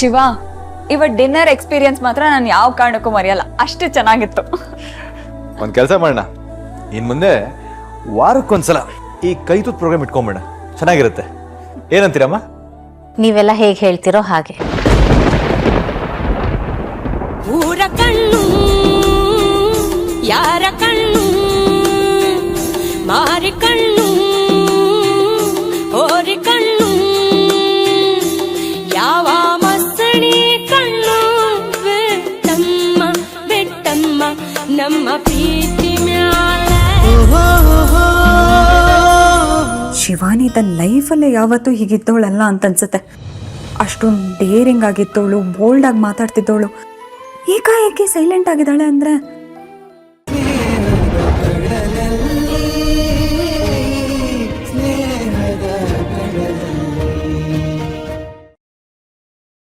ಶಿವ ಇವ dinner experience ಮಾತ್ರ ನಾನು ಯಾವ ಕಾರಣಕ್ಕೂ ಮರೆಯಲ್ಲ. ಅಷ್ಟು ಚೆನ್ನಾಗಿತ್ತು. ಒಂದು ಕೆಲಸ ಮಾಡೋಣ. ಇನ್ ಮುಂದೆ ವಾರಕ್ಕೊಂದ್ಸಲ ಈ ಕೈ ತುತ್ತು ಪ್ರೋಗ್ರಾಮ್ ಇಟ್ಕೊಂಬೇಡ ಚೆನ್ನಾಗಿರುತ್ತೆ. ಏನಂತೀರಮ್ಮ? ನೀವೆಲ್ಲ ಹೇಗೆ ಹೇಳ್ತಿರೋ ಹಾಗೆ. ಊರ ಕಣ್ಣು ಯಾರ ಕಣ್ಣು ಬೆಟ್ಟಮ್ಮ ನಮ್ಮ ಪ್ರೀತಿ ಶಿವಾನಿ ತನ್ನ ಲೈಫಲ್ಲೇ ಯಾವತ್ತೂ ಹೀಗಿದ್ದವಳಲ್ಲ ಅಂತ ಅನ್ಸುತ್ತೆ ಅಷ್ಟೊಂದು ಡೇರಿಂಗ್ ಆಗಿದ್ದವಳು ಬೋಲ್ಡ್ ಆಗಿ ಮಾತಾಡ್ತಿದ್ದವಳು. ಏಕಾಏಕಿ ಸೈಲೆಂಟ್ ಆಗಿದ್ದಾಳೆ ಅಂದ್ರೆ